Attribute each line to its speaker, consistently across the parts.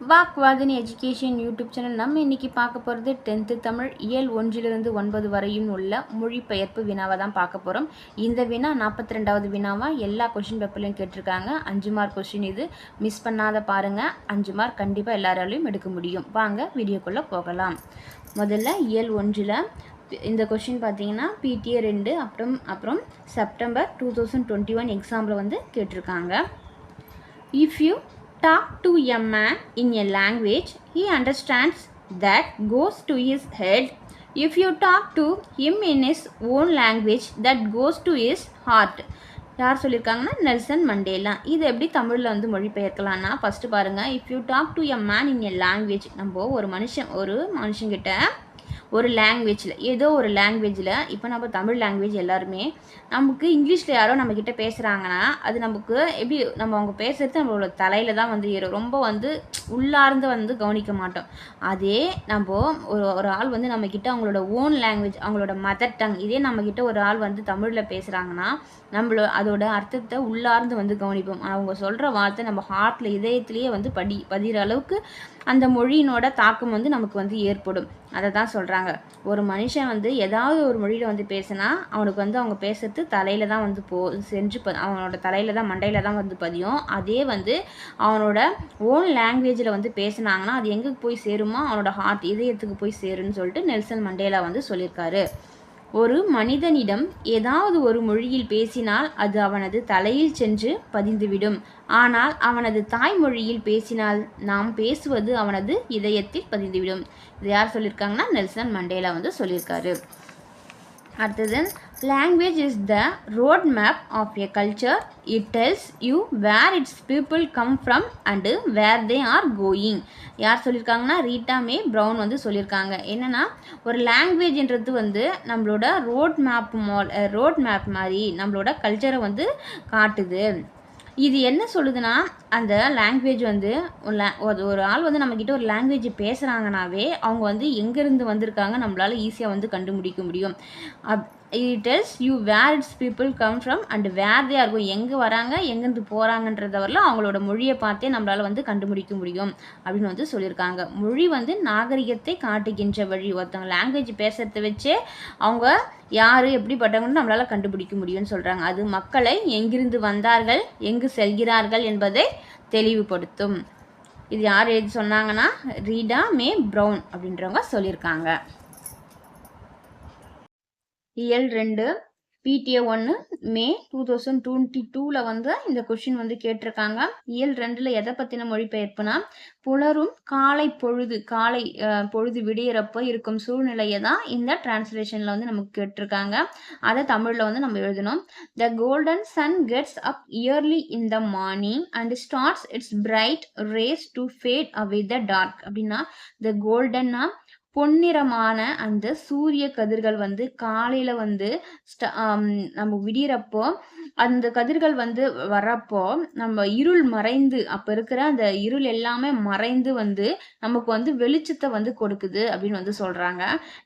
Speaker 1: வாக்வாதினி education YouTube channel. நம்ம இன்றைக்கி பார்க்க போகிறது டென்த்து தமிழ் இயல் ஒன்றிலிருந்து ஒன்பது வரையும் உள்ள மொழிபெயர்ப்பு வினாவை தான் பார்க்க போகிறோம் இந்த வினா நாற்பத்தி ரெண்டாவது வினாவாக எல்லா கொஷின் பேப்பர்லையும் கேட்டிருக்காங்க. அஞ்சு மார்க் கொஷின் இது. மிஸ் பண்ணாத பாருங்கள் அஞ்சு மார்க் கண்டிப்பாக எல்லாராலையும் எடுக்க முடியும். வாங்க வீடியோக்குள்ளே போகலாம். முதல்ல இயல் ஒன்றில் இந்த கொஷின் பார்த்தீங்கன்னா பிடிஏ ரெண்டு அப்புறம் அப்புறம் September two thousand twenty one எக்ஸாமில் வந்து கேட்டிருக்காங்க. If you talk to a man in a language he understands that goes to his head if you talk to him in his own language that goes to his heart யார் சொல்லியிருக்காங்கன்னா Nelson Mandela இது எப்படி தமிழில் வந்து மொழிபெயர்க்கலாம்னா first பாருங்கள் if you talk to a man in a language நம்ம ஒரு மனுஷன் ஒரு மனுஷங்கிட்ட ஒரு லாங்குவேஜில் ஏதோ ஒரு லாங்குவேஜில் இப்போ நம்ம தமிழ் லாங்குவேஜ் எல்லாருமே நமக்கு இங்கிலீஷில் யாரோ நம்மக்கிட்ட பேசுகிறாங்கன்னா அது நமக்கு எப்படி நம்ம அவங்க பேசுகிறது நம்மளோட தலையில் தான் வந்து ஏறும். ரொம்ப வந்து உள்ளார்ந்து வந்து கவனிக்க மாட்டோம். அதே நம்ம ஒரு ஒரு ஆள் வந்து நம்மக்கிட்ட அவங்களோட ஓன் லாங்குவேஜ் அவங்களோட மதர் டங் இதே நம்மக்கிட்ட ஒரு ஆள் வந்து தமிழில் பேசுகிறாங்கன்னா நம்மளோ அதோட அர்த்தத்தை உள்ளார்ந்து வந்து கவனிப்போம். அவங்க சொல்கிற வார்த்தை நம்ம ஹார்ட்டில் இதயத்துலேயே வந்து படி பதிகிற அளவுக்கு அந்த மொழியினோட தாக்கம் வந்து நமக்கு வந்து ஏற்படும். அதை தான் சொல்கிறாங்க ஒரு மனுஷன் வந்து ஏதாவது ஒரு மொழியில் வந்து பேசினா அவனுக்கு வந்து அவங்க பேசுறது தலையில் தான் வந்து போ செஞ்சு ப அவனோட தலையில் தான் மண்டையில் தான் வந்து பதியும். அதே வந்து அவனோட ஓன் லாங்குவேஜில் வந்து பேசினாங்கன்னா அது எங்கே போய் சேருமோ? அவனோட ஹார்ட் இதயத்துக்கு போய் சேருன்னு சொல்லிட்டு நெல்சன் மண்டேலா வந்து சொல்லியிருக்காரு. ஒரு மனிதனிடம் ஏதாவது ஒரு மொழியில் பேசினால் அது அவனது தலையில் சென்று பதிந்துவிடும். ஆனால் அவனது தாய்மொழியில் பேசினால் நாம் பேசுவது அவனது இதயத்தில் பதிந்துவிடும். இது யார் சொல்லியிருக்காங்கன்னா நெல்சன் மண்டேலா வந்து சொல்லியிருக்காரு. அடுத்தது language is the road map of a culture it tells you where its people come from and where they are going யார் சொல்லியிருக்காங்கன்னா ரீட்டா மே ப்ரௌன் வந்து சொல்லியிருக்காங்க என்னென்னா ஒரு லாங்குவேஜ்ன்றது வந்து நம்மளோட ரோட் மேப் மால் ரோட் மேப் மாதிரி நம்மளோட கல்ச்சரை வந்து காட்டுது. இது என்ன சொல்லுதுன்னா அந்த லாங்குவேஜ் வந்து ஒரு ஆள் வந்து நம்மக்கிட்ட ஒரு லாங்குவேஜ் பேசுகிறாங்கனாவே அவங்க வந்து எங்கேருந்து வந்திருக்காங்க நம்மளால் ஈஸியாக வந்து கண்டுபிடிக்க முடியும். Up it is you where its people come from and where they are go எங்கே வராங்க எங்கேருந்து போகிறாங்கன்றத வரல அவங்களோட மொழியை பார்த்தே நம்மளால் வந்து கண்டுபிடிக்க முடியும் அப்படின்னு வந்து சொல்லியிருக்காங்க. மொழி வந்து நாகரிகத்தை காட்டுகின்ற வழி. ஒருத்தவங்க லாங்குவேஜ் பேசுகிறத வச்சே அவங்க யார் எப்படிப்பட்டவங்கன்னு நம்மளால் கண்டுபிடிக்க முடியும்னு சொல்கிறாங்க அது மக்களை எங்கிருந்து வந்தார்கள் எங்கு செல்கிறார்கள் என்பதை தெளிவுபடுத்தும். இது யார் எழுதி சொன்னாங்கன்னா ரீடா மே ப்ரௌன் அப்படின்றவங்க சொல்லியிருக்காங்க. இயல் ரெண்டு. பிடிஏ ஒன்று மே டூ தௌசண்ட் டுவெண்ட்டி டூவில் வந்து இந்த கொஷின் வந்து கேட்டிருக்காங்க. இயல் ரெண்டில் எதை பற்றின மொழிபெயர்ப்புனா புலரும் காலை பொழுது காலை பொழுது விடியிறப்போ இருக்கும் சூழ்நிலையை தான் இந்த டிரான்ஸ்லேஷனில் வந்து நமக்கு கேட்டிருக்காங்க. அதை தமிழில் வந்து நம்ம எழுதணும். The golden sun gets up early in the morning and starts its bright rays to fade away the dark அப்படின்னா த கோல்டன்னா பொன்னிறமான அந்த சூரிய கதிர்கள் வந்து காலையில் வந்து நம்ம விடியறப்போ அந்த கதிர்கள் வந்து வரப்போ நம்ம இருள் மறைந்து அப்போ இருக்கிற அந்த இருள் எல்லாமே மறைந்து வந்து நமக்கு வந்து வெளிச்சத்தை வந்து கொடுக்குது அப்படின்னு வந்து சொல்கிறாங்க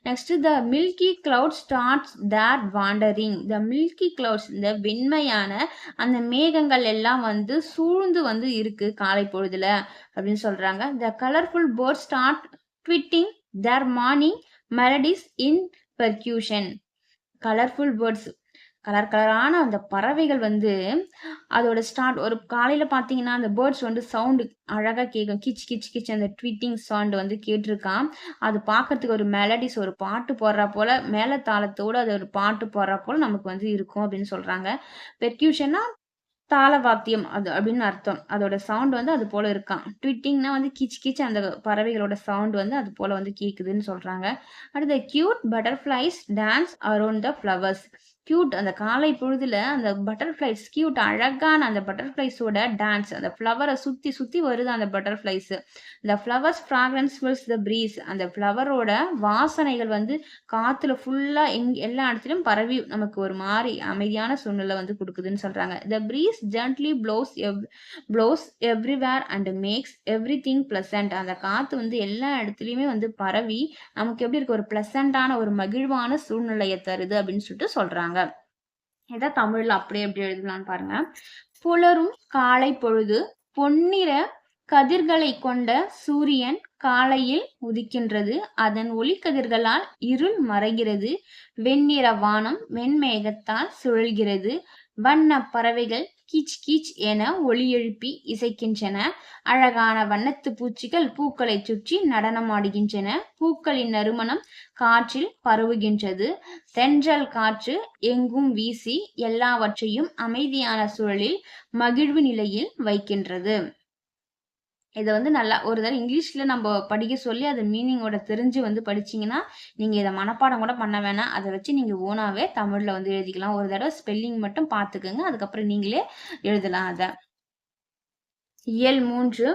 Speaker 1: next the milky cloud starts that wandering the milky clouds இந்த வெண்மையான அந்த மேகங்கள் எல்லாம் வந்து சூழ்ந்து வந்து இருக்கு காலை பொழுதுல அப்படின்னு சொல்றாங்க. The colourful bird start tweeting their morning melodies in percussion colourful birds colour கலரான அந்த பறவைகள் வந்து அதோட ஸ்டார்ட் ஒரு காலையில் பார்த்தீங்கன்னா அந்த பேர்ட்ஸ் வந்து சவுண்டு அழகாக கேட்கும் கிச் கிச் கிச் அந்த ட்விட்டிங் சவுண்டு வந்து கேட்டிருக்கான் அது பார்க்கறதுக்கு ஒரு மெலடிஸ் ஒரு பாட்டு போடுறா போல் மேலே தாளத்தோடு அது ஒரு பாட்டு போடுறா போல் நமக்கு வந்து இருக்கும் அப்படின்னு சொல்கிறாங்க பெர்க்யூஷன்னா தாளவாத்தியம் அது அப்படின்னு அர்த்தம். அதோட சவுண்ட் வந்து அது போல இருக்கான் ட்விட்டிங்னா வந்து கிச் கிச் அந்த பறவைகளோட சவுண்ட் வந்து அது போல வந்து கேட்குதுன்னு சொல்றாங்க. அடுத்த cute butterflies dance around the flowers cute அந்த காலை பொழுதுல அந்த பட்டர்ஃப்ளைஸ் கியூட் அழகான அந்த பட்டர்ஃப்ளைஸோட டான்ஸ் அந்த ஃப்ளவரை சுற்றி சுற்றி வருது அந்த பட்டர்ஃப்ளைஸ் இந்த flowers fragrance fills the breeze அந்த ஃப்ளவரோட வாசனைகள் வந்து காற்றுல ஃபுல்லாக எங் எல்லா இடத்துலையும் பரவி நமக்கு ஒரு மாதிரி அமைதியான சூழ்நிலை வந்து கொடுக்குதுன்னு சொல்கிறாங்க the breeze gently blows ev blows everywhere and makes every thing pleasant அந்த காற்று வந்து எல்லா இடத்துலையுமே வந்து பரவி நமக்கு எப்படி இருக்கு? ஒரு பிளசண்டான ஒரு மகிழ்வான சூழ்நிலையை தருது அப்படின்னு சொல்லிட்டு சொல்கிறாங்க இதை தமிழ்ல அப்படியே எப்படி எழுதலாம்னு பாருங்க. புலரும் காலை பொழுது பொன்னிற கதிர்களை கொண்ட சூரியன் காலையில் உதிக்கின்றது. அதன் ஒளிக்கதிர்களால் இருள் மறைகிறது. வெண்ணிற வானம் வெண்மேகத்தால் சுழல்கிறது. வண்ண பறவைகள் கீச் கீச் என ஒளி எழுப்பி இசைக்கின்றன. அழகான வண்ணத்து பூச்சிகள் பூக்களை சுற்றி நடனமாடுகின்றன. பூக்களின் நறுமணம் காற்றில் பரவுகின்றது. தென்றல் காற்று எங்கும் வீசி எல்லாவற்றையும் அமைதியான சூழலில் மகிழ்வு நிலையில் வைக்கின்றது. இதை வந்து நல்லா ஒரு தடவை இங்கிலீஷில் நம்ம படிக்க சொல்லி அது மீனிங்கோட தெரிஞ்சு வந்து படிச்சீங்கன்னா நீங்கள் இதை மனப்பாடம் கூட பண்ண வேணாம். அதை வச்சு நீங்கள் ஓனாகவே தமிழில் வந்து எழுதிக்கலாம். ஒரு தடவை ஸ்பெல்லிங் மட்டும் பார்த்துக்கோங்க அதுக்கப்புறம் நீங்களே எழுதலாம் அதை. இயல் மூன்று.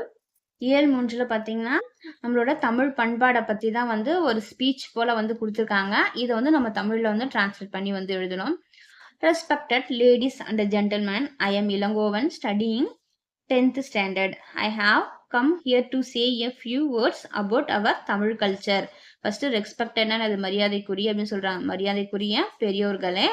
Speaker 1: இயல் மூன்றில் பார்த்தீங்கன்னா நம்மளோட தமிழ் பண்பாடை பற்றி தான் வந்து ஒரு ஸ்பீச் போல் வந்து கொடுத்துருக்காங்க. இதை வந்து நம்ம தமிழில் வந்து டிரான்ஸ்லேட் பண்ணி வந்து எழுதணும். Respected ladies and gentlemen I am Ilangovan studying tenth standard I have come here to say a few words about our Tamil culture first என்ன அது மரியாதைக்குரிய அப்படின்னு சொல்கிறாங்க மரியாதைக்குரிய பெரியோர்களே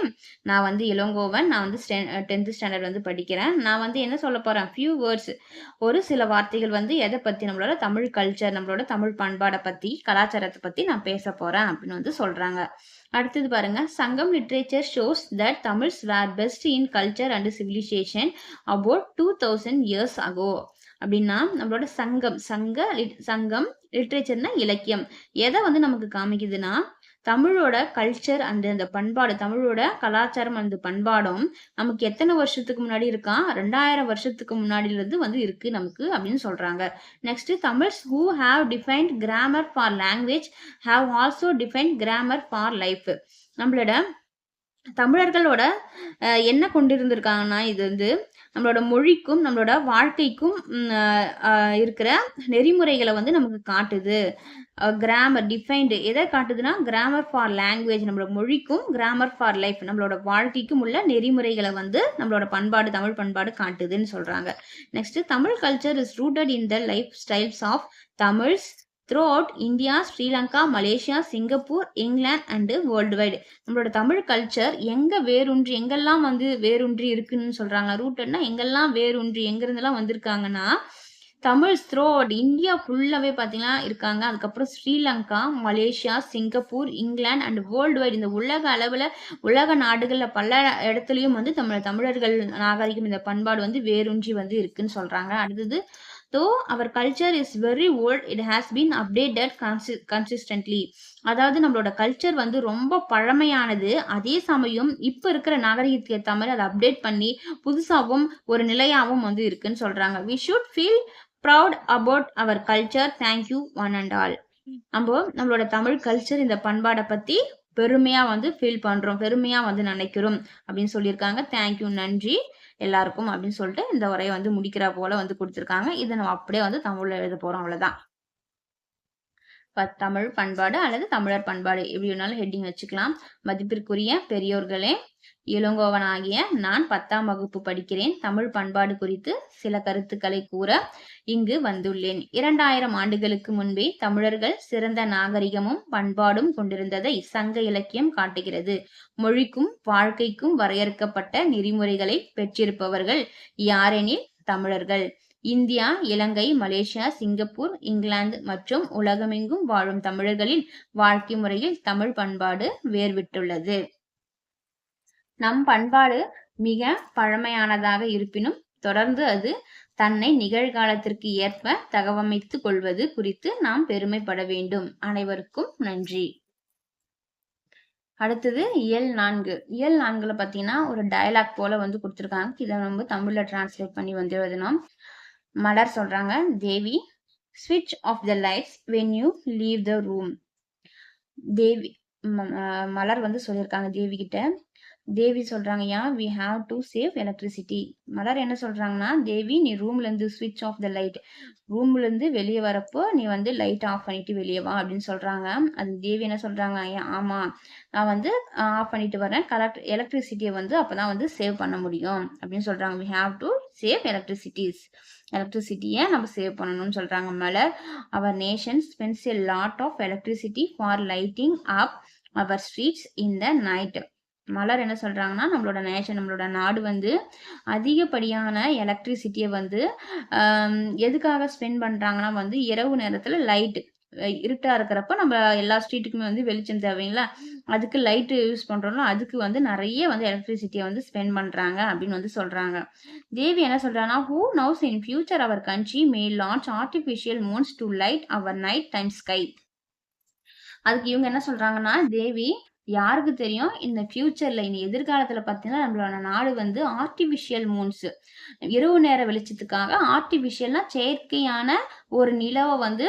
Speaker 1: நான் வந்து இளங்கோவன். நான் வந்து டென்த் டென்த்து ஸ்டாண்டர்ட் வந்து படிக்கிறேன். நான் வந்து என்ன சொல்ல போகிறேன் ஃபியூ வேர்ட்ஸ் ஒரு சில வார்த்தைகள் வந்து எதை பற்றி நம்மளோட தமிழ் கல்ச்சர் நம்மளோட தமிழ் பண்பாடை பற்றி கலாச்சாரத்தை பற்றி நான் பேச போகிறேன் அப்படின்னு வந்து சொல்கிறாங்க அடுத்தது பாருங்க. Sangam literature shows that Tamils were best in culture and civilisation about two thousand years ago அப்படின்னா நம்மளோட சங்கம் சங்க லிட் சங்கம் லிட்ரேச்சர்னா இலக்கியம். எதை வந்து நமக்கு காமிக்குதுன்னா தமிழோட கல்ச்சர் அந்த அந்த பண்பாடு தமிழோட கலாச்சாரம் அந்த பண்பாடும் நமக்கு எத்தனை வருஷத்துக்கு முன்னாடி இருக்கான் ரெண்டாயிரம் வருஷத்துக்கு முன்னாடியிலிருந்து வந்து இருக்கு நமக்கு அப்படின்னு சொல்றாங்க. Next Tamils who have defined grammar for language have also defined grammar for life நம்மளோட தமிழர்களோட என்ன என்ன கொண்டிருந்திருக்காங்கன்னா இது வந்து நம்மளோட மொழிக்கும் நம்மளோட வாழ்க்கைக்கும் இருக்கிற நெறிமுறைகளை வந்து நமக்கு காட்டுது. கிராமர் டிஃபைன்டு எதை காட்டுதுன்னா கிராமர் ஃபார் லாங்குவேஜ் நம்மளோட மொழிக்கும் கிராமர் ஃபார் லைஃப் நம்மளோட வாழ்க்கைக்கும் உள்ள நெறிமுறைகளை வந்து நம்மளோட பண்பாடு தமிழ் பண்பாடு காட்டுதுன்னு சொல்கிறாங்க next Tamil culture is rooted in the life styles of Tamils throughout India Sri Lanka Malaysia Singapore England and world wide நம்மளோட தமிழ் கல்ச்சர் எங்கே வேரூன்றி எங்கெல்லாம் வந்து வேரூன்றி இருக்குன்னு சொல்கிறாங்க ரூட்டுன்னா எங்கெல்லாம் வேரூன்றி எங்கேருந்துலாம் வந்திருக்காங்கன்னா தமிழ் த்ரோ இந்தியா ஃபுல்லாகவே பார்த்தீங்கன்னா இருக்காங்க. அதுக்கப்புறம் Sri Lanka Malaysia Singapore England and world wide இந்த உலக அளவில் உலக நாடுகளில் பல இடத்துலையும் வந்து தமிழ் தமிழர்கள் நாகரிகம் இந்த பண்பாடு வந்து வேரூன்றி வந்து இருக்குன்னு சொல்கிறாங்க அடுத்தது though our culture is very old it has been updated consi consistently அதாவது நம்மளோட கல்ச்சர் வந்து ரொம்ப பழமையானது. அதே சமயம் இப்போ இருக்கிற நாகரிகத்துக்கு ஏற்ற மாதிரி அதை அப்டேட் பண்ணி புதுசாகவும் ஒரு நிலையாகவும் வந்து இருக்குன்னு சொல்கிறாங்க we should feel proud about our culture thank you one and all நம்ம நம்மளோட தமிழ் கல்ச்சர் இந்த பண்பாடை பற்றி பெருமையாக வந்து ஃபீல் பண்ணுறோம் பெருமையாக வந்து நினைக்கிறோம். அப்படின்னு சொல்லியிருக்காங்க. தேங்க்யூ நன்றி. எல்லாருக்கும் அப்படின்னு சொல்லிட்டு இந்த உரையை வந்து முடிக்கிற போல வந்து கொடுத்துருக்காங்க. இதை நம்ம அப்படியே வந்து தமிழில் எழுத போகிறோம் அவ்வளோதான் தமிழ் பண்பாடு அல்லது தமிழர் பண்பாடு. எப்படி வேணாலும் ஹெட்டிங் வச்சுக்கலாம். மதிப்பிற்குரிய பெரியோர்களே இளங்கோவனாகிய நான் பத்தாம் வகுப்பு படிக்கிறேன். தமிழ் பண்பாடு குறித்து சில கருத்துக்களை கூற இங்கு வந்துள்ளேன். இரண்டாயிரம் ஆண்டுகளுக்கு முன்பே தமிழர்கள் சிறந்த நாகரிகமும் பண்பாடும் கொண்டிருந்ததை சங்க இலக்கியம் காட்டுகிறது. மொழிக்கும் வாழ்க்கைக்கும் வரையறுக்கப்பட்ட நெறிமுறைகளை பெற்றிருப்பவர்கள் யாரெனில் தமிழர்கள். India Ilangai Malaysia Singapore England மற்றும் உலகமெங்கும் வாழும் தமிழர்களின் வாழ்க்கை முறையில் தமிழ் பண்பாடு வேர்விட்டுள்ளது. நம் பண்பாடு மிக பழமையானதாக இருப்பினும் தொடர்ந்து அது தன்னை நிகழ்காலத்திற்கு ஏற்ப தகவமைத்துக் கொள்வது குறித்து நாம் பெருமைப்பட வேண்டும். அனைவருக்கும் நன்றி. அடுத்தது இயல் நான்கு. இயல் நான்குல பார்த்தீங்கன்னா ஒரு டயலாக் போல வந்து கொடுத்துருக்காங்க. இதை நம்ம தமிழ்ல டிரான்ஸ்லேட் பண்ணி வந்து எழுதணும் மலர் சொல்றாங்க. தேவி ஸ்விட்ச் off the lights when you leave the room Devi Malar வந்து சொல்லியிருக்காங்க தேவி கிட்ட தேவி சொல்கிறாங்க yeah we have to save electricity Malar என்ன சொல்றாங்கன்னா தேவி நீ ரூம்ல இருந்து ஸ்விட்ச் ஆஃப் த லைட் ரூம்ல இருந்து வெளியே வரப்போ நீ வந்து லைட் ஆஃப் பண்ணிட்டு வெளியே வா அப்படின்னு சொல்றாங்க. அது தேவி என்ன சொல்றாங்க "ஐயா, ஆமா நான் வந்து ஆஃப் பண்ணிட்டு வரேன் கலெக்ட் எலக்ட்ரிசிட்டியை வந்து அப்பதான் வந்து சேவ் பண்ண முடியும். அப்படின்னு சொல்றாங்க. We have to save electricities எலக்ட்ரிசிட்டியை நம்ம சேவ் பண்ணணும்னு சொல்றாங்க Malar. Our nation spends a lot of electricity for lighting up our streets in the night Malar என்ன சொல்கிறாங்கன்னா நம்மளோட நேஷன் நம்மளோட நாடு வந்து அதிகப்படியான எலக்ட்ரிசிட்டியை வந்து எதுக்காக ஸ்பெண்ட் பண்ணுறாங்கன்னா வந்து இரவு நேரத்தில் லைட்டு இருட்டாக இருக்கிறப்ப நம்ம எல்லா ஸ்ட்ரீட்டுக்குமே வந்து வெளிச்சம் தேவைங்களா அதுக்கு லைட்டு யூஸ் பண்ணுறோம்ல அதுக்கு வந்து நிறைய வந்து எலக்ட்ரிசிட்டியை வந்து ஸ்பெண்ட் பண்ணுறாங்க அப்படின்னு வந்து சொல்கிறாங்க தேவி என்ன சொல்கிறாங்கன்னா who knows in future our country may launch artificial moons to light our night time sky அதுக்கு இவங்க என்ன சொல்கிறாங்கன்னா தேவி யாருக்கு தெரியும்? இந்த ஃபியூச்சர்ல இந்த எதிர்காலத்துல பார்த்தீங்கன்னா நம்மளோட நாடு வந்து ஆர்டிஃபிஷியல் மூன்ஸ் இரவு நேர வெளிச்சத்துக்காக ஆர்டிஃபிஷியல்னா செயற்கையான ஒரு நிலவை வந்து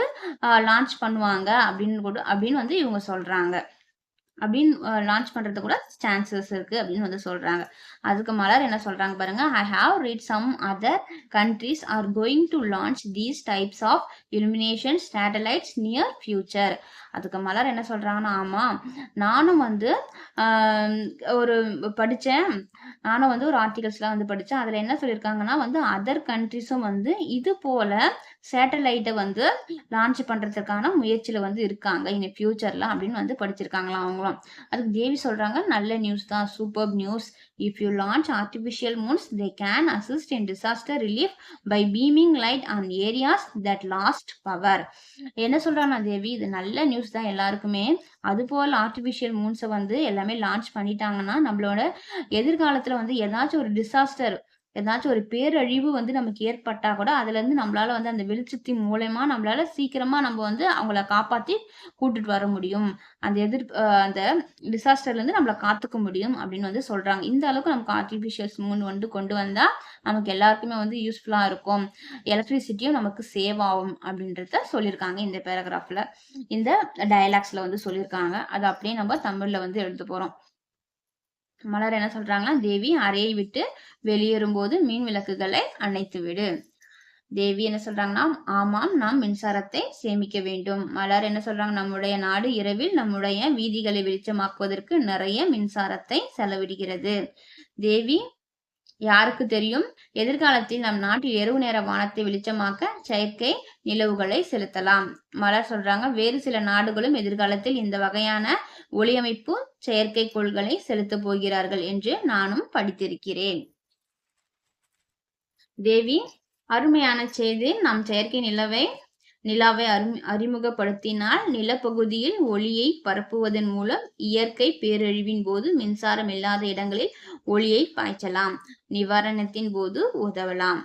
Speaker 1: லான்ச் பண்ணுவாங்க அப்படின்னு கூட அப்படின்னு வந்து இவங்க சொல்றாங்க. அப்படின்னு லான்ச் பண்ணுறது கூட சான்சஸ் இருக்குது அப்படின்னு வந்து சொல்கிறாங்க அதுக்கு மலர் என்ன சொல்கிறாங்க பாருங்க I have read some other countries are going to launch these types of illumination satellites near future அதுக்கு மலர் என்ன சொல்கிறாங்கன்னா ஆமாம் நானும் வந்து ஒரு படித்தேன் நானும் வந்து ஒரு ஆர்டிகல்ஸ்லாம் வந்து படித்தேன் அதில் என்ன சொல்லியிருக்காங்கன்னா வந்து அதர் கண்ட்ரிஸும் வந்து இது போல் சேட்டலைட்டை வந்து லான்ச் பண்ணுறதுக்கான முயற்சியில் வந்து இருக்காங்க. இனி ஃபியூச்சரில் அப்படின்னு வந்து படிச்சிருக்காங்களாம் அவங்களும். அதுக்கு தேவி சொல்கிறாங்க நல்ல நியூஸ் தான் super news if you launch artificial moons they can assist in disaster relief by beaming light on areas that lost power என்ன சொல்கிறாங்க தேவி இது நல்ல நியூஸ் தான் எல்லாருக்குமே. அதுபோல் ஆர்டிஃபிஷியல் மூன்ஸை வந்து எல்லாமே லான்ச் பண்ணிட்டாங்கன்னா நம்மளோட எதிர்காலத்தில் வந்து ஏதாச்சும் ஒரு டிசாஸ்டர் ஏதாச்சும் ஒரு பேரழிவு வந்து நமக்கு ஏற்பட்டா கூட அதுலேருந்து நம்மளால வந்து அந்த வெளிச்சத்தின் மூலயமா நம்மளால சீக்கிரமா நம்ம வந்து அவங்கள காப்பாற்றி கூட்டுட்டு வர முடியும். அந்த எதிர் அந்த டிசாஸ்டர்லேருந்து நம்மளை காத்துக்க முடியும் அப்படின்னு வந்து சொல்றாங்க. இந்த அளவுக்கு நமக்கு ஆர்டிஃபிஷியல்ஸ் மூன் வந்து கொண்டு வந்தா நமக்கு எல்லாருக்குமே வந்து யூஸ்ஃபுல்லாக இருக்கும். எலக்ட்ரிசிட்டியும் நமக்கு சேவ் ஆகும் அப்படின்றத சொல்லியிருக்காங்க இந்த பேராகிராஃபில் இந்த டயலாக்ஸில் வந்து சொல்லியிருக்காங்க அதை அப்படியே நம்ம தமிழில் வந்து எழுத போகிறோம் மலர் என்ன சொல்றாங்கன்னா தேவி அறையை விட்டு வெளியேறும் போது மின் விளக்குகளை அணைத்து விடு. தேவி என்ன சொல்றாங்கன்னா ஆமாம் நாம் மின்சாரத்தை சேமிக்க வேண்டும். மலர் என்ன சொல்றாங்க நம்முடைய நாடு இரவில் நம்முடைய வீதிகளை வெளிச்சமாக்குவதற்கு நிறைய மின்சாரத்தை செலவிடுகிறது. தேவி யாருக்கு தெரியும்? எதிர்காலத்தில் நம் நாட்டில் இரவு நேர வானத்தை வெளிச்சமாக்க செயற்கை நிலவுகளை செலுத்தலாம். மலர் சொல்றாங்க வேறு சில நாடுகளும் எதிர்காலத்தில் இந்த வகையான ஒளியமைப்பு செயற்கைக்கோள்களை செலுத்தப் போகிறார்கள் என்று நானும் படித்திருக்கிறேன். தேவி அருமையான செய்தி. நாம் செயற்கை நிலவை நிலாவை அறி அறிமுகப்படுத்தினால் நிலப்பகுதியில் ஒளியை பரப்புவதன் மூலம் இயற்கை பேரழிவின் போது மின்சாரம் இல்லாத இடங்களில் ஒளியை பாய்ச்சலாம். நிவாரணத்தின் போது உதவலாம்.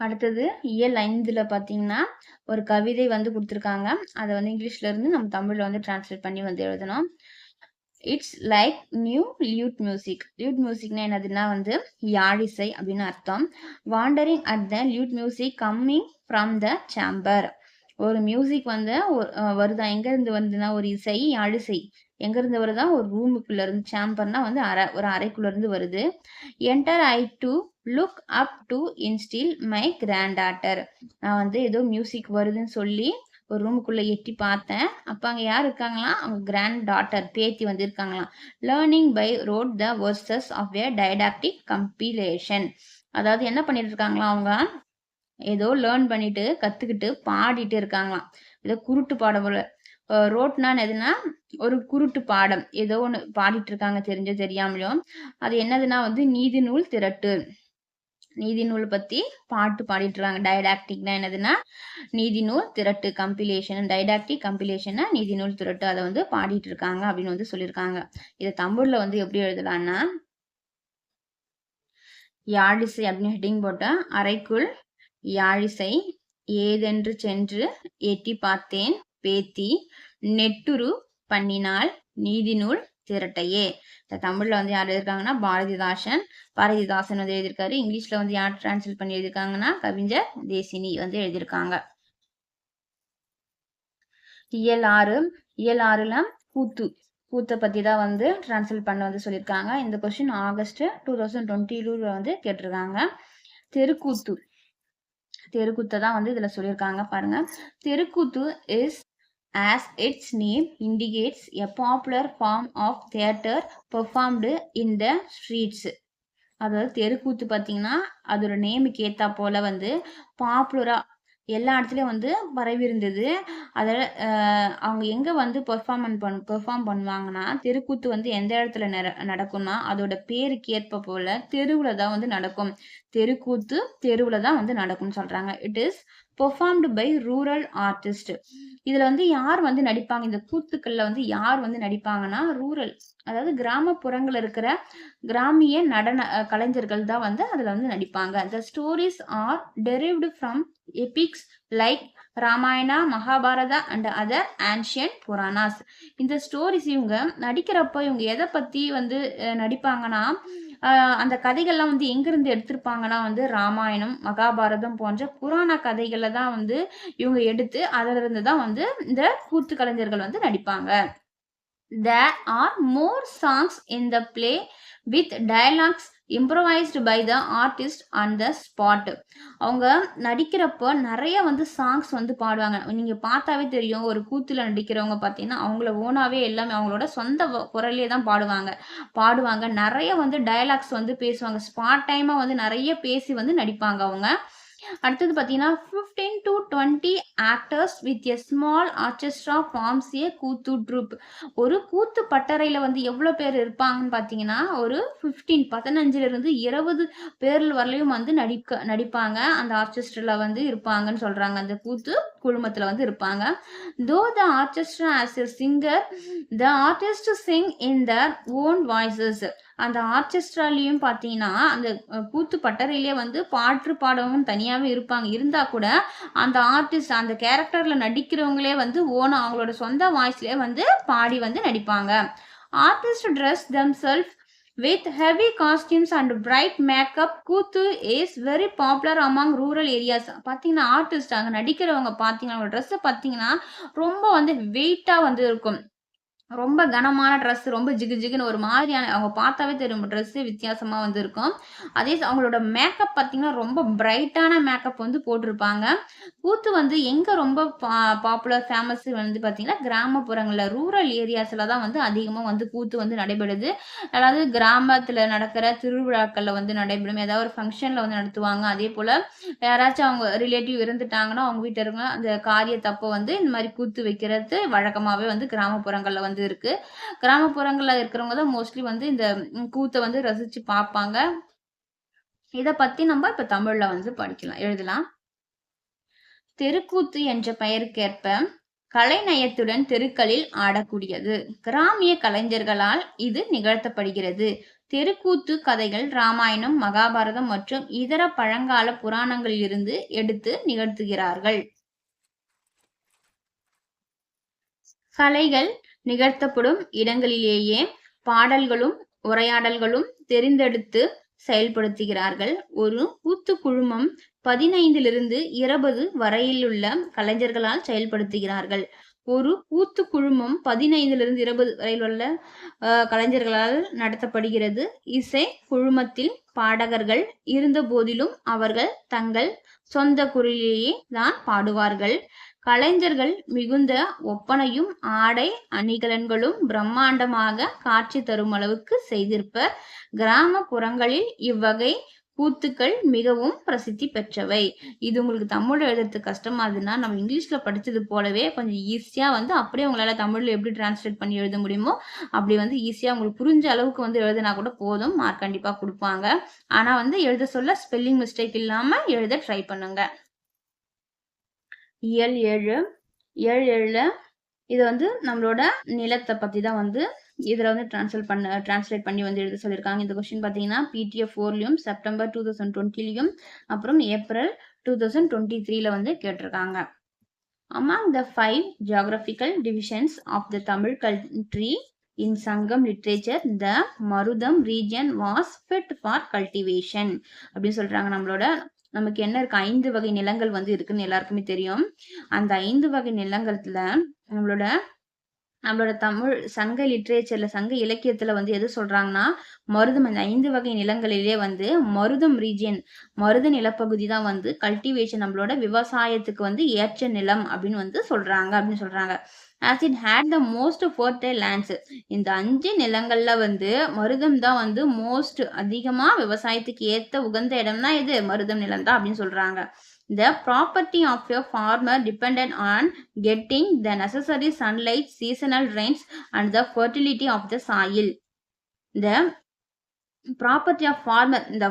Speaker 1: அடுத்தது இயல் ஐந்துல பாத்தீங்கன்னா ஒரு கவிதை வந்து கொடுத்துருக்காங்க. அதை வந்து இங்கிலீஷ்ல இருந்து நம்ம தமிழ்ல வந்து டிரான்ஸ்லேட் பண்ணி வந்து எழுதணும். It's like new lute music lute மியூசிக்னா என்னதுன்னா வந்து யாழிசை அப்படின்னு அர்த்தம். Wandering at the lute music coming from the chamber ஒரு மியூசிக் வந்து வருதா? எங்கேருந்து வந்ததுன்னா வருதுன்னா ஒரு இசை யாழிசை. எங்கேருந்து வருதா? ஒரு ரூமுக்குள்ள இருந்து சேம்பர்னா வந்து அரை ஒரு அறைக்குள்ள இருந்து வருது. Enter I to look up to instil my granddaughter நான் வந்து ஏதோ மியூசிக் வருதுன்னு சொல்லி ஒரு ரூமுக்குள்ளே எட்டி பார்த்தேன். அப்போ அங்கே யார் இருக்காங்களாம் அவங்க கிராண்ட் டாட்டர் பேத்தி வந்து இருக்காங்களாம். Learning by rote the verses of a didactic compilation அதாவது என்ன பண்ணிட்டு இருக்காங்களாம் அவங்க? ஏதோ லேர்ன் பண்ணிட்டு கற்றுக்கிட்டு பாடிட்டு இருக்காங்களாம். ஏதோ குருட்டு பாடம் போல. ரோட்னான் எதுனா ஒரு குருட்டு பாடம். ஏதோ ஒன்று பாடிட்டு இருக்காங்க தெரிஞ்சோ தெரியாமலையும் அது என்னதுன்னா வந்து நீதி நூல் திரட்டு. நீதி நூல் பத்தி பாட்டு பாடிட்டு இருக்காங்க டைடாக்டிக்னா என்னதுன்னா நீதி நூல் திரட்டு கம்பிலேஷன் டைடாக்டிக் கம்பிலேஷன்னா நீதி நூல் திரட்டு. அதை வந்து பாடிட்டு இருக்காங்க அப்படின்னு வந்து சொல்லியிருக்காங்க இதை தமிழ்ல வந்து எப்படி எழுதலாம்னா யாழிசை அப்படின்னு ஹெட்டிங் போட்டால் அறைக்குள் யாழிசை ஏதென்று சென்று எட்டி பார்த்தேன் பேத்தி நெட்டுரு பண்ணினால் நீதி நூல் திரட்டையே இந்த தமிழ்ல வந்து யார் எழுதியிருக்காங்கன்னா? பாரதிதாசன். பாரதிதாசன் வந்து எழுதியிருக்காரு. இங்கிலீஷ்ல வந்து யார் டிரான்ஸ்லேட் பண்ணி எழுதியிருக்காங்கன்னா? கவிஞர் தேசினி வந்து எழுதியிருக்காங்க. இயல் ஆறு இயல் ஆறுல கூத்து. கூத்தை பத்தி தான் வந்து டிரான்ஸ்லேட் பண்ண வந்து சொல்லியிருக்காங்க. இந்த question August two thousand twenty வந்து கேட்டிருக்காங்க. தெருக்கூத்து. தெருக்கூத்தை தான் வந்து இதுல சொல்லியிருக்காங்க. பாருங்க. Therukoothu is as its name indicates a popular form of theatre performed in the streets அதாவது தெருக்கூத்து பார்த்தீங்கன்னா அதோட நேமுக்கு ஏத்தா போல வந்து பாப்புலரா எல்லா இடத்துலயும் வந்து பரவி இருந்தது. அதில அவங்க எங்க வந்து பெர்ஃபார்மன் பண் பெர்ஃபார்ம் பண்ணுவாங்கன்னா, தெருக்கூத்து வந்து எந்த இடத்துல நட நடக்கும்னா, அதோட பேருக்கு ஏற்ப போல தெருவுல தான் வந்து நடக்கும். தெருக்கூத்து தெருவுல தான் வந்து நடக்கும்னு சொல்றாங்க. It is performed by rural artist. இதுல வந்து யார் வந்து நடிப்பாங்க? இந்த கூத்துக்கள்ல வந்து யார் வந்து நடிப்பாங்கன்னா, ரூரல் அதாவது கிராமப்புறங்கள் இருக்கிற கிராமிய நடன கலைஞர்கள் தான் வந்து அதுல வந்து நடிப்பாங்க. The stories are derived from epics like Ramayana, Mahabharata and other ancient Puranas. இந்த ஸ்டோரீஸ் இவங்க நடிக்கிறப்ப இவங்க எதை பத்தி வந்து நடிப்பாங்கன்னா, அந்த கதைகள்லாம் வந்து எங்கிருந்து எடுத்திருப்பாங்கன்னா வந்து ராமாயணம், மகாபாரதம் போன்ற புராண கதைகளை தான் வந்து இவங்க எடுத்து அதிலிருந்து தான் வந்து இந்த கூத்து கலைஞர்கள் வந்து நடிப்பாங்க. There are more songs in the play with dialogues improvised by the artist on the spot அவங்க நடிக்கிறப்போ நிறைய வந்து சாங்ஸ் வந்து பாடுவாங்க. நீங்கள் பார்த்தாவே தெரியும். ஒரு கூத்தில் நடிக்கிறவங்க பார்த்தீங்கன்னா, அவங்கள ஓனாவே எல்லாமே அவங்களோட சொந்த குரல்லே தான் பாடுவாங்க. பாடுவாங்க. நிறைய வந்து டயலாக்ஸ் வந்து பேசுவாங்க. ஸ்பாட் டைமாக வந்து நிறைய பேசி வந்து நடிப்பாங்க அவங்க. அடுத்தது பார்த்தீங்கன்னா, 15-20 actors with a small orchestra forms a koothu troupe. ஒரு கூத்து பட்டறையில் வந்து எவ்வளோ பேர் இருப்பாங்கன்னு பார்த்தீங்கன்னா, ஒரு 15 15லிருந்து 20 பேர் வரலையும் வந்து நடிக்க நடிப்பாங்க. அந்த ஆர்கெஸ்ட்ரில் வந்து இருப்பாங்கன்னு சொல்கிறாங்க அந்த கூத்து குழுமத்தில் வந்து இருப்பாங்க. Though the orchestra as a singer, the artist sing in the own voices. அந்த ஆர்கெஸ்ட்ராலயும் பார்த்தீங்கன்னா, அந்த கூத்து பட்டறையிலேயே வந்து பாட்டு பாடவும் தனியாகவே இருப்பாங்க. இருந்தால் கூட அந்த ஆர்டிஸ்ட் அந்த கேரக்டரில் நடிக்கிறவங்களே வந்து ஓனா அவங்களோட சொந்த வாய்ஸ்லேயே வந்து பாடி வந்து நடிப்பாங்க. Artist them self with heavy costumes and bright makeup. Koothu is very popular among rural areas. பார்த்தீங்கன்னா, ஆர்டிஸ்ட் அங்கே நடிக்கிறவங்க பார்த்தீங்கன்னா, அவங்க ட்ரெஸ்ஸை பார்த்தீங்கன்னா, ரொம்ப வந்து வெயிட்டாக வந்து இருக்கும். ரொம்ப கனமான ட்ரெஸ் ரொம்ப ஜிகு ஜிகுன்னு ஒரு மாதிரியான அவங்க பார்த்தாவே தெரியும் ட்ரெஸ்ஸு வித்தியாசமாக வந்து இருக்கும். அதே அவங்களோட மேக்கப் பார்த்தீங்கன்னா, ரொம்ப பிரைட்டான மேக்கப் வந்து போட்டிருப்பாங்க. கூத்து வந்து எங்கே ரொம்ப பா பாப்புலர் ஃபேமஸ் வந்து பார்த்தீங்கன்னா, கிராமப்புறங்களில் ரூரல் ஏரியாஸில் தான் வந்து அதிகமாக வந்து கூத்து வந்து நடைபெறுது. அதாவது கிராமத்தில் நடக்கிற திருவிழாக்களில் வந்து நடைபெறும். ஏதாவது ஒரு ஃபங்க்ஷனில் வந்து நடத்துவாங்க. அதே போல் யாராச்சும் அவங்க ரிலேட்டிவ் இருந்துட்டாங்கன்னா அவங்க வீட்டில் இருக்க அந்த காரியத்தப்போ வந்து இந்த மாதிரி கூத்து வைக்கிறது வழக்கமாகவே வந்து கிராமப்புறங்களில் வந்து இருக்கு. கிராமப்புறங்கள்ல இருக்கிறவங்க தான் மோஸ்ட்லி வந்து இந்த கூத்தை கூத்த வந்து ரசிச்சு பார்ப்பாங்க. இதை பத்தி நம்ம இப்ப தமிழ்ல வந்து படிக்கலாம் எழுதலாம். தெருக்கூத்து என்ற பெயருக்கேற்ப கலைநயத்துடன் தெருக்களில் ஆடக்கூடியது. கிராமிய கலைஞர்களால் இது நிகழ்த்தப்படுகிறது. தெருக்கூத்து கதைகள் ராமாயணம், மகாபாரதம் மற்றும் இதர பழங்கால புராணங்களிலிருந்து எடுத்து நிகழ்த்துகிறார்கள். கலைகள் நிகழ்த்தப்படும் இடங்களிலேயே பாடல்களும், உரையாடல்களும் தெரிந்தெடுத்து செயல்படுத்துகிறார்கள். ஒரு கூத்து குழுமம் 15லிருந்து 20 வரையிலுள்ள கலைஞர்களால் செயல்படுத்துகிறார்கள். ஒரு கூத்து குழுமம் 15லிருந்து 20 வரையிலுள்ள உள்ள கலைஞர்களால் நடத்தப்படுகிறது. இசை குழுமத்தில் பாடகர்கள் இருந்தபோதிலும், அவர்கள் தங்கள் சொந்த குரலிலேயே தான் பாடுவார்கள். கலைஞர்கள் மிகுந்த ஒப்பனையும், ஆடை அணிகலன்களும் பிரம்மாண்டமாக காட்சி தரும் அளவுக்கு செய்திருப்பர். கிராமப்புறங்களில் இவ்வகை கூத்துக்கள் மிகவும் பிரசித்தி பெற்றவை. இது உங்களுக்கு தமிழ் எழுதுறதுக்கு கஷ்டமா இருந்ததுன்னா, நம்ம இங்கிலீஷ்ல படிச்சது போலவே கொஞ்சம் ஈஸியா வந்து அப்படியே உங்களால தமிழ்ல எப்படி டிரான்ஸ்லேட் பண்ணி எழுத முடியுமோ, அப்படி வந்து ஈஸியா உங்களுக்கு புரிஞ்ச அளவுக்கு வந்து எழுதுனா கூட போதும். மார்க் கண்டிப்பா கொடுப்பாங்க ஆனா வந்து எழுத சொல்ல ஸ்பெல்லிங் மிஸ்டேக் இல்லாம எழுத ட்ரை பண்ணுங்க. இயல் ஏழு. ஏழு ஏழு இது வந்து நம்மளோட நிலத்தை பற்றி தான் வந்து இதில் வந்து டிரான்ஸ்லேட் பண்ண டிரான்ஸ்லேட் பண்ணி வந்து எழுத சொல்லியிருக்காங்க இந்த கொஸ்டின் பார்த்தீங்கன்னா பிடிஎஃப் ஃபோர்லையும் செப்டம்பர் டூ தௌசண்ட் டுவெண்ட்டிலையும் அப்புறம் ஏப்ரல் டூ தௌசண்ட் டுவெண்ட்டி த்ரீல வந்து கேட்டிருக்காங்க. Among the five geographical divisions of the Tamil country in Sangam literature the Marutham region was fit for cultivation அப்படின்னு சொல்கிறாங்க நம்மளோட நமக்கு என்ன இருக்கு ஐந்து வகை நிலங்கள் வந்து இருக்குன்னு எல்லாருக்குமே தெரியும். அந்த ஐந்து வகை நிலங்கள்ல நம்மளோட நம்மளோட தமிழ் சங்க லிட்ரேச்சர்ல சங்க இலக்கியத்துல வந்து எது சொல்றாங்கன்னா, மருதம் அந்த ஐந்து வகை நிலங்களிலே வந்து மருதம் ரீஜியன் மருத நிலப்பகுதி தான் வந்து கல்டிவேஷன் நம்மளோட விவசாயத்துக்கு வந்து ஏற்ற நிலம் அப்படின்னு வந்து சொல்றாங்க அப்படின்னு சொல்றாங்க. As it had the most fertile lands இந்த அஞ்சு நிலங்கள்ல வந்து மருதம் தான் வந்து மோஸ்ட் அதிகமா விவசாயத்துக்கு ஏற்ற உகந்த இடம்னா இது மருதம் நிலம் தான் அப்படின்னு சொல்றாங்க. The property of a farmer depended on getting the necessary sunlight, seasonal rains, and the fertility of the soil. The property of farmer இந்த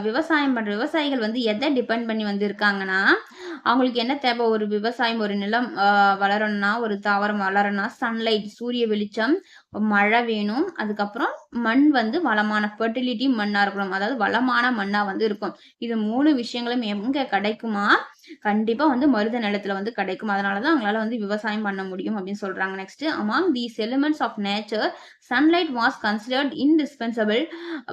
Speaker 1: விவசாயம் பண்ணுற விவசாயிகள் வந்து எதை டிபெண்ட் பண்ணி வந்திருக்காங்கன்னா அவங்களுக்கு என்ன தேவை ஒரு விவசாயம் ஒரு நிலம் வளரணும்னா ஒரு தாவரம் வளரணும்னா சன்லைட் சூரிய வெளிச்சம் மழை வேணும். அதுக்கப்புறம் மண் வந்து வளமான ஃபர்டிலிட்டி மண்ணா இருக்கணும். அதாவது வளமான மண்ணா வந்து இருக்கும். இது மூணு விஷயங்களும் எங்க கிடைக்குமா? கண்டிப்பா வந்து மருத நிலத்துல வந்து கிடைக்கும். அதனாலதான் அவங்களால வந்து விவசாயம் பண்ண முடியும் அப்படின்னு சொல்றாங்க. Next among these elements of nature sunlight was considered indispensable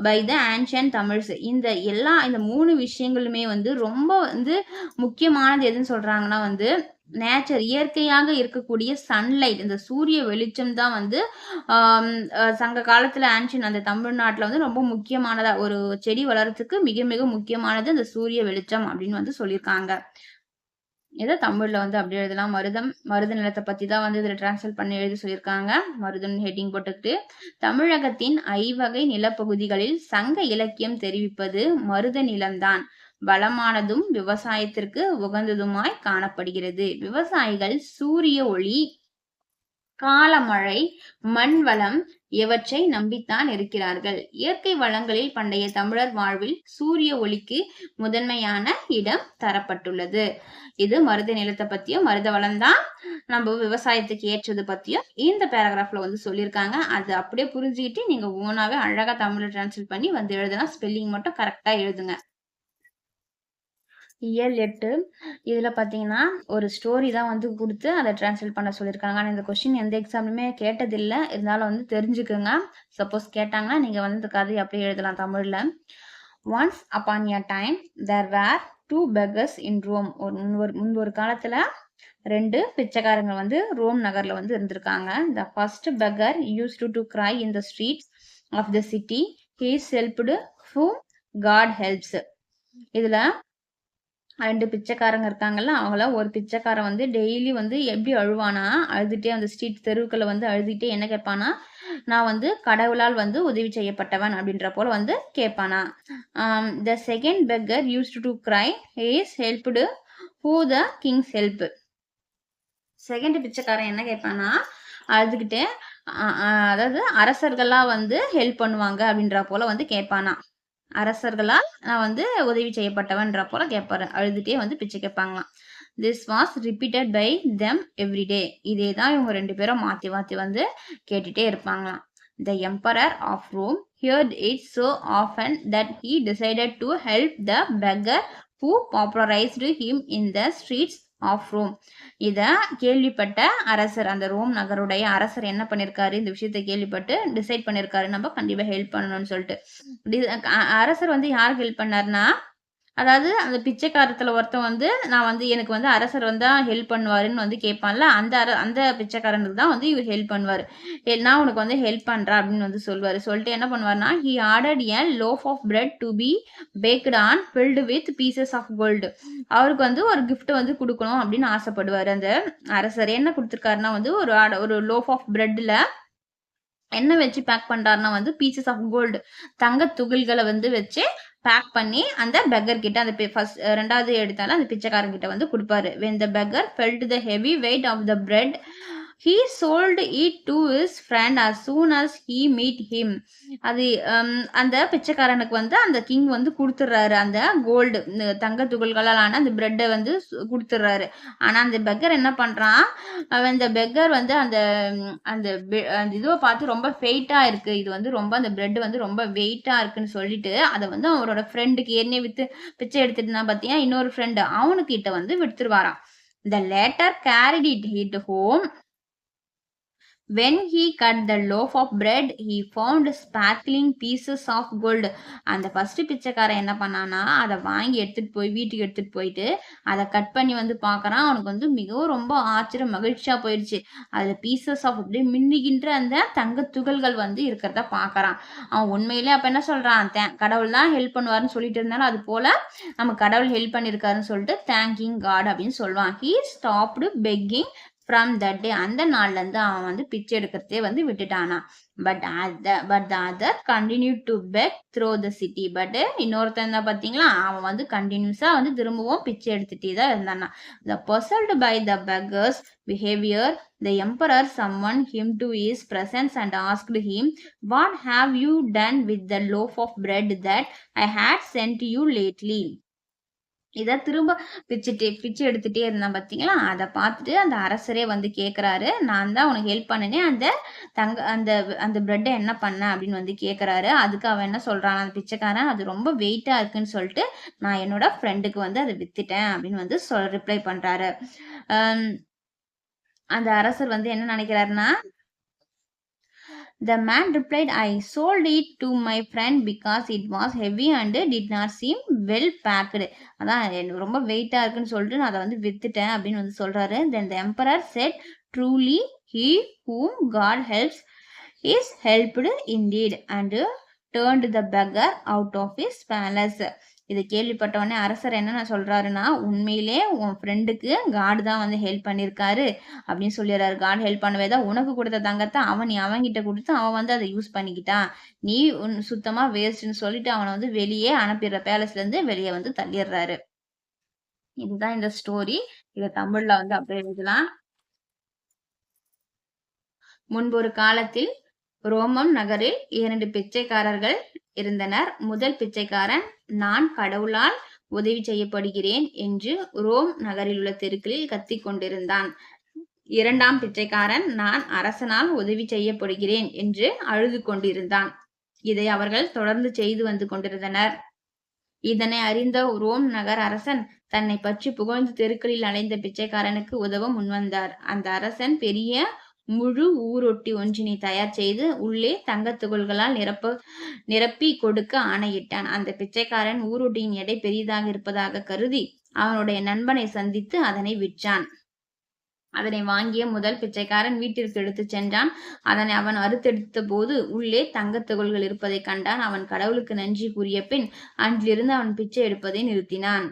Speaker 1: by the ancient Tamils இந்த எல்லா இந்த மூணு விஷயங்களுமே வந்து ரொம்ப வந்து முக்கியமானது எதுன்னு சொல்றாங்கன்னா வந்து நேச்சர் இயற்கையாக இருக்கக்கூடிய சன்லைட் இந்த சூரிய வெளிச்சம் தான் வந்து சங்க காலத்துல ஆன்ஷன் அந்த தமிழ்நாட்டில் வந்து ரொம்ப முக்கியமானதா ஒரு செடி வளர்றதுக்கு மிக மிக முக்கியமானது இந்த சூரிய வெளிச்சம் அப்படின்னு வந்து சொல்லியிருக்காங்க. ஏதோ தமிழ்ல வந்து அப்படி எழுதலாம்? மருதம் மருத நிலத்தை பத்தி தான் வந்து இதுல டிரான்ஸ்லேட் பண்ணி எழுதி சொல்லியிருக்காங்க. மருதன் ஹெட்டிங் போட்டுக்கிட்டு தமிழகத்தின் ஐவகை நிலப்பகுதிகளில் சங்க இலக்கியம் தெரிவிப்பது மருத நிலம்தான். வளமானதும் விவசாயத்திற்கு உகந்ததுமாய் காணப்படுகிறது. விவசாயிகள் சூரிய ஒளி காலமழை மண் வளம் இவற்றை நம்பித்தான் இருக்கிறார்கள். இயற்கை வளங்களில் பண்டைய தமிழர் வாழ்வில் சூரிய ஒளிக்கு முதன்மையான இடம் தரப்பட்டுள்ளது. இது மருத நிலத்தை பத்தியும் மருத வளம் தான் நம்ம விவசாயத்துக்கு ஏற்றது பத்தியும் இந்த பேராகிராஃப்ல வந்து சொல்லியிருக்காங்க. அது அப்படியே புரிஞ்சுக்கிட்டு நீங்க ஓனாவே அழகா தமிழ் டிரான்ஸ்லேட் பண்ணி வந்து எழுதுனா ஸ்பெல்லிங் மட்டும் கரெக்டா எழுதுங்க. இயல் எட்டு. இதில் பார்த்தீங்கன்னா ஒரு ஸ்டோரி தான் வந்து கொடுத்து அதை டிரான்ஸ்லேட் பண்ண சொல்லியிருக்காங்க. ஆனால் இந்த கொஸ்டின் எந்த எக்ஸாம்லையுமே கேட்டதில்லை. இருந்தாலும் வந்து தெரிஞ்சுக்கோங்க. சப்போஸ் கேட்டாங்கன்னா நீங்கள் வந்து இந்த கதையை அப்படியே எழுதலாம் தமிழில். Once upon a time there were two beggars in Rome ஒரு முன்பொரு முன்பொரு காலத்தில் ரெண்டு பிச்சைக்காரங்க வந்து ரோம் நகரில் வந்து இருந்திருக்காங்க. The first beggar use to to cry in the streets of the city he's helped who God helps இதில் ரெண்டு பிச்சைக்காரங்க இருக்காங்கல்ல அவங்கள ஒரு பிச்சைக்காரன் வந்து டெய்லி வந்து எப்படி அழுவானா அழுதுகிட்டே அந்த ஸ்ட்ரீட் தெருவுக்களை வந்து அழுதுகிட்டே என்ன கேட்பானா நான் வந்து கடவுளால் வந்து உதவி செய்யப்பட்டவன் அப்படின்ற போல வந்து கேட்பானா. The second beggar use to cry is helped who the kings help second பிச்சைக்காரன் என்ன கேட்பானா அழுதுகிட்டே அதாவது அரசர்கள்லாம் வந்து ஹெல்ப் பண்ணுவாங்க அப்படின்ற போல வந்து கேட்பானா. அரசர்களால் நான் வந்து உதவி செய்யப்பட்டவன்ற போல கேட்பாரு அழுதுகிட்டே வந்து பிச்சை கேட்பாங்களாம் this was repeated by them everyday இதே தான் இவங்க ரெண்டு பேரும் மாற்றி மாற்றி வந்து கேட்டுட்டே இருப்பாங்களாம். The emperor of Rome heard it so often that he decided to help the beggar who popularised him in the streets of Rome இதை கேள்விப்பட்ட அரசர் அந்த ரோம் நகருடைய அரசர் என்ன பண்ணியிருக்காரு இந்த விஷயத்தை கேள்விப்பட்டு டிசைட் பண்ணியிருக்காரு நம்ம கண்டிப்பாக ஹெல்ப் பண்ணணும்னு சொல்லிட்டு. டி- அரசர் வந்து யாருக்கு ஹெல்ப் பண்ணார்னா அதாவது அந்த பிச்சைக்காரத்தில் ஒருத்தன் வந்து நான் வந்து எனக்கு வந்து அரசர் வந்தா ஹெல்ப் பண்ணுவாருன்னு வந்து கேட்பான்ல அந்த அர அந்த பிச்சைக்காரனுக்கு தான் வந்து இவர் ஹெல்ப் பண்ணுவார். நான் உனக்கு வந்து ஹெல்ப் பண்ணுறா அப்படின்னு வந்து சொல்லுவார் சொல்லிட்டு என்ன பண்ணுவாருன்னா he ordered a loaf of bread to be baked on filled with pieces of gold அவருக்கு வந்து ஒரு gift வந்து கொடுக்கணும் அப்படின்னு ஆசைப்படுவார். அந்த அரசர் என்ன கொடுத்துருக்காருன்னா வந்து ஒரு ஆட- ஒரு லோஃப் ஆஃப் பிரெட்டில் என்ன வச்சு பேக் பண்ணுறாருன்னா வந்து பீசஸ் ஆஃப் கோல்டு தங்க துகள்களை வந்து வச்சு பேக் பண்ணி அந்த பெக்கர் கிட்ட அந்த ஃபர்ஸ்ட் ரெண்டாவது எடுத்தாலும் அந்த பிச்சைக்காரங்கிட்ட வந்து கொடுப்பாரு. When the beggar felt the heavy weight of the bread he sold it to his friend as soon as he meet him அது um, அந்த பிச்சைக்காரனுக்கு வந்து அந்த கிங் வந்து கொடுத்துட்றாரு. அந்த கோல்டு தங்க துகள்களால் ஆன அந்த பிரெட்டை வந்து சு- கொடுத்துட்றாரு. ஆனால் அந்த பெக்கர் என்ன பண்ணுறான் அந்த பெக்கர் வந்து அந்த அந்த அந்த இதுவை பார்த்து ரொம்ப ஃபெயிட்டாக இருக்குது இது வந்து ரொம்ப அந்த பிரெட் வந்து ரொம்ப வெயிட்டாக இருக்குன்னு சொல்லிட்டு அதை வந்து அவரோட ஃப்ரெண்டுக்கு ஏற்கனவே வித்து பிச்சை எடுத்துட்டு இருந்தான் இன்னொரு ஃப்ரெண்டு அவனுக்கிட்ட வந்து விடுத்துருவாராம் the latter carried it home when he cut the loaf of bread he found sparkling pieces of gold. அந்த ஃபர்ஸ்ட் பிச்சைக்காரன் என்ன பண்ணானா அதை வாங்கி எடுத்துட்டு போய் வீட்டுக்கு எடுத்துட்டு போயிட்டு அதை கட் பண்ணி வந்து பார்க்குறான். அவனுக்கு வந்து மிகவும் ரொம்ப ஆச்சரியம் மகிழ்ச்சியாக போயிடுச்சு அதில் பீசஸ் ஆஃப் அப்படியே மின்னுகின்ற அந்த தங்க துகள்கள் வந்து இருக்கிறத பார்க்குறான். அவன் உண்மையிலே அப்போ என்ன சொல்கிறான் "தே- கடவுள் தான் ஹெல்ப் பண்ணுவாருன்னு சொல்லிட்டு இருந்தாலும் அது போல் நம்ம கடவுள் ஹெல்ப் பண்ணியிருக்காருன்னு சொல்லிட்டு தேங்கிங் காட் அப்படின்னு சொல்லுவான். He stopped begging from that day அந்த நாள்லேருந்து அவன் வந்து பிச்சை எடுக்கிறதே வந்து விட்டுட்டானா பட் அத but the other continue to beg through the city but இன்னொருத்தன் தான் பார்த்தீங்களா? அவன் வந்து கண்டினியூஸாக வந்து திரும்பவும் பிச்சை எடுத்துகிட்டே தான் இருந்தானா the puzzled by the beggar's behaviour the emperor summon him to his presence and asked him what have you done with the loaf of bread that I had sent you lately இதை திரும்ப பிச்சுட்டு பிச்சு எடுத்துகிட்டே இருந்தான் பார்த்தீங்களா அதை பார்த்துட்டு அந்த அரசரே வந்து கேட்குறாரு நான் தான் உனக்கு ஹெல்ப் பண்ணினேன். அந்த தங்க அந்த அந்த பிரெட்டை என்ன பண்ண? அப்படின்னு வந்து கேட்குறாரு அதுக்கு அவன் என்ன சொல்கிறான் அந்த பிச்சைக்காரன் அது ரொம்ப வெயிட்டாக இருக்குன்னு சொல்லிட்டு நான் என்னோட ஃப்ரெண்டுக்கு வந்து அதை வித்துட்டேன். அப்படின்னு வந்து சொல் ரிப்ளை பண்ணுறாரு அந்த அரசர் வந்து என்ன நினைக்கிறாருன்னா The man replied, I sold it to my friend because it was heavy and did not seem well packed. அதான் எனக்கு ரொம்ப வெயிட்டாக இருக்குன்னு சொல்லிட்டு நான் அதை வந்து வித்துட்டேன் அப்படின்னு வந்து சொல்கிறாரு then the emperor said truly he whom God helps is helped indeed and turned the beggar out of his palace இதை கேள்விப்பட்ட உடனே அரசர் என்னென்ன சொல்கிறாருன்னா உண்மையிலே உன் ஃப்ரெண்டுக்கு காடு தான் வந்து ஹெல்ப் பண்ணியிருக்காரு அப்படின்னு சொல்லிடுறாரு. காடு ஹெல்ப் பண்ணவே தான் உனக்கு கொடுத்த தங்கத்தை அவன் நீ அவன்கிட்ட கொடுத்து அவன் வந்து அதை யூஸ் பண்ணிக்கிட்டான். நீ உன் சுத்தமாக வேஸ்ட்னு சொல்லிட்டு அவனை வந்து வெளியே அனுப்பிடுற பேலஸ்லேருந்து வெளியே வந்து தள்ளிடுறாரு. இதுதான் இந்த ஸ்டோரி இதை தமிழில் வந்து அப்படியே எழுதலாம். முன்பொரு காலத்தில் ரோமம் நகரில் இரண்டு பிச்சைக்காரர்கள் இருந்தனர். முதல் பிச்சைக்காரன் நான் கடவுளால் உதவி செய்யப்படுகிறேன் என்று ரோம் நகரில் உள்ள தெருக்களில் கத்திக் கொண்டிருந்தான். இரண்டாம் பிச்சைக்காரன் நான் அரசனால் உதவி செய்யப்படுகிறேன் என்று அழுது கொண்டிருந்தான். இதை அவர்கள் தொடர்ந்து செய்து வந்து கொண்டிருந்தனர். இதனை அறிந்த ரோம் நகர் அரசன் தன்னை பற்றி புகழ்ந்து தெருக்களில் அலைந்த பிச்சைக்காரனுக்கு உதவ முன்வந்தார். அந்த அரசன் பெரிய முழு ஊரொட்டி ஒன்றினை தயார் செய்து உள்ளே தங்கத் துகள்களால் நிரப்ப நிரப்பி கொடுக்க ஆணையிட்டான். அந்த பிச்சைக்காரன் ஊரொட்டியின் எடை பெரிதாக இருப்பதாக கருதி அவனுடைய நண்பனை சந்தித்து அதனை விற்றான். அதனை வாங்கிய முதல் பிச்சைக்காரன் வீட்டிற்கு எடுத்துச் சென்றான். அதனை அவன் அறுத்தெடுத்த போது உள்ளே தங்கத் துகள்கள் இருப்பதை கண்டான். அவன் கடவுளுக்கு நன்றி கூறிய பின் அன்றிலிருந்து அவன் பிச்சை எடுப்பதை நிறுத்தினான்.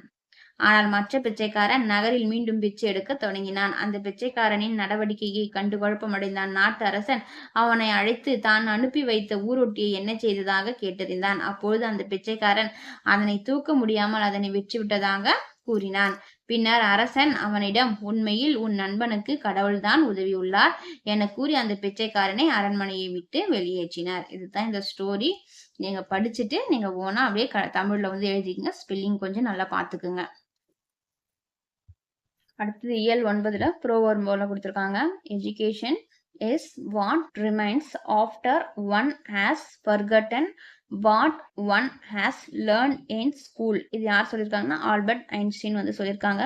Speaker 1: ஆனால் மற்ற பிச்சைக்காரன் நகரில் மீண்டும் பிச்சை எடுக்க தொடங்கினான். அந்த பிச்சைக்காரனின் நடவடிக்கையை கண்டு குழப்பமடைந்தான். நாட்டு அரசன் அவனை அழைத்து தான் அனுப்பி வைத்த ஊரொட்டியை என்ன செய்ததாக கேட்டறிந்தான். அப்பொழுது அந்த பிச்சைக்காரன் அதனை தூக்க முடியாமல் அதனை விற்றுவிட்டதாக கூறினான். பின்னர் அரசன் அவனிடம் உண்மையில் உன் நண்பனுக்கு கடவுள்தான் உதவியுள்ளார் என கூறி அந்த பிச்சைக்காரனை அரண்மனையை விட்டு வெளியேற்றினார். இதுதான் இந்த ஸ்டோரி நீங்க படிச்சுட்டு நீங்க ஓனா அப்படியே க தமிழ்ல வந்து எழுதிக்கங்க. ஸ்பெல்லிங் கொஞ்சம் நல்லா பார்த்துக்குங்க அடுத்தது இயல் ஒன்பதுல ப்ரோவர் போல கொடுத்துருக்காங்க. Education is what remains after one has forgotten what one has learn in school இது யார் சொல்லியிருக்காங்கன்னா ஆல்பர்ட் ஐன்ஸ்டீன் வந்து சொல்லியிருக்காங்க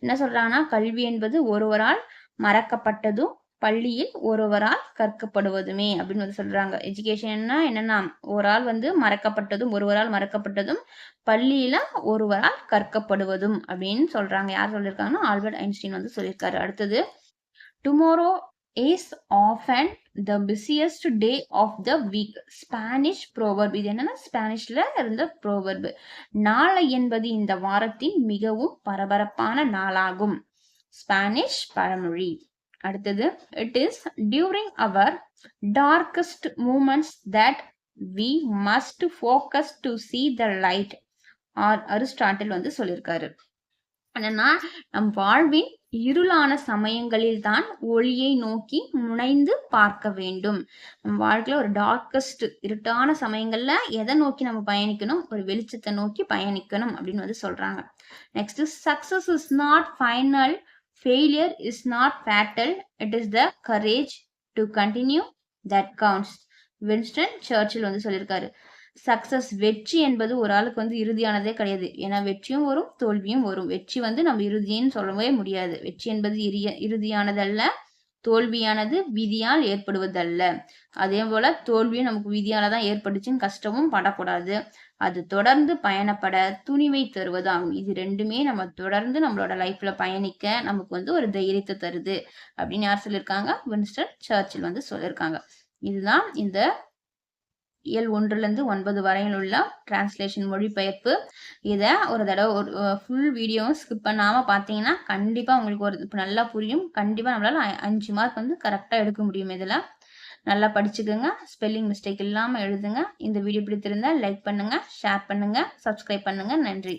Speaker 1: என்ன சொல்றாங்கன்னா? கல்வி என்பது ஒருவரால் மறக்கப்பட்டதும் பள்ளியில் ஒருவரால் கற்கப்படுவதுமே அப்படின்னு வந்து சொல்றாங்க. எஜுகேஷன்னா என்னன்னா ஒரு ஆள் வந்து மறக்கப்பட்டதும் ஒருவரால் மறக்கப்பட்டதும் பள்ளியில ஒருவரால் கற்கப்படுவதும் அப்படின்னு சொல்றாங்க. யார் சொல்லியிருக்காங்கன்னா ஆல்பர்ட் ஐன்ஸ்டீன் வந்து சொல்லியிருக்காரு. அடுத்தது tomorrow is and the busiest day of the week Spanish proverb இது என்னன்னா ஸ்பானிஷ்ல இருந்த ப்ரோவர்ப் நாளை என்பது இந்த வாரத்தின் மிகவும் பரபரப்பான நாளாகும். ஸ்பானிஷ் பழமொழி. அடுத்தது it is during our darkest moments that we must focus to see the light R Aristotle வந்து சொல்லியிருக்காரு. என்னன்னா நம் வாழ்வின் இருளான சமயங்களில் தான் ஒளியை நோக்கி முனைந்து பார்க்க வேண்டும். நம் வாழ்க்கையில ஒரு டார்க்கஸ்ட் இருட்டான சமயங்கள்ல எதை நோக்கி நம்ம பயணிக்கணும்? ஒரு வெளிச்சத்தை நோக்கி பயணிக்கணும் அப்படின்னு வந்து சொல்றாங்க. Next success is not final failure is not fatal it is the courage to continue that counts Winston Churchill வந்து சொல்லியிருக்காரு. சக்சஸ் வெற்றி என்பது ஒரு ஆளுக்கு வந்து இறுதியானதே கிடையாது. ஏன்னா வெற்றியும் வரும் தோல்வியும் வரும். வெற்றி வந்து நம்ம இறுதின்னு சொல்லவே முடியாது. வெற்றி என்பது இறுதிய இறுதியானதல்ல. தோல்வியானது விதியால் ஏற்படுவதல்ல. அதே போல தோல்வியும் நமக்கு விதியால தான் ஏற்பட்டுச்சுன்னு கஷ்டமும் படக்கூடாது. அது தொடர்ந்து பயணப்பட துணிவை தருவதாகும். இது ரெண்டுமே நம்ம தொடர்ந்து நம்மளோட லைஃப்ல பயணிக்க நமக்கு வந்து ஒரு தைரியத்தை தருது. அப்படின்னு யார் சொல்லியிருக்காங்க வின்ஸ்டன் சர்ச்சில் வந்து சொல்லியிருக்காங்க இதுதான் இந்த இயல் ஒன்றுலேருந்து ஒன்பது வரையில் உள்ள டிரான்ஸ்லேஷன் மொழிபெயர்ப்பு. இதை ஒரு தடவை ஒரு ஃபுல் வீடியோவும் ஸ்கிப் பண்ணாமல் பார்த்தீங்கன்னா கண்டிப்பாக உங்களுக்கு ஒரு இப்போ நல்லா புரியும். கண்டிப்பாக நம்மளால் அஞ்சு மார்க் வந்து கரெக்டாக எடுக்க முடியும் இதில். நல்லா படிச்சுக்கோங்க. ஸ்பெல்லிங் மிஸ்டேக் இல்லாமல் எழுதுங்க. இந்த வீடியோ பிடித்திருந்தால் லைக் பண்ணுங்கள் ஷேர் பண்ணுங்கள் சப்ஸ்கிரைப் பண்ணுங்கள் நன்றி.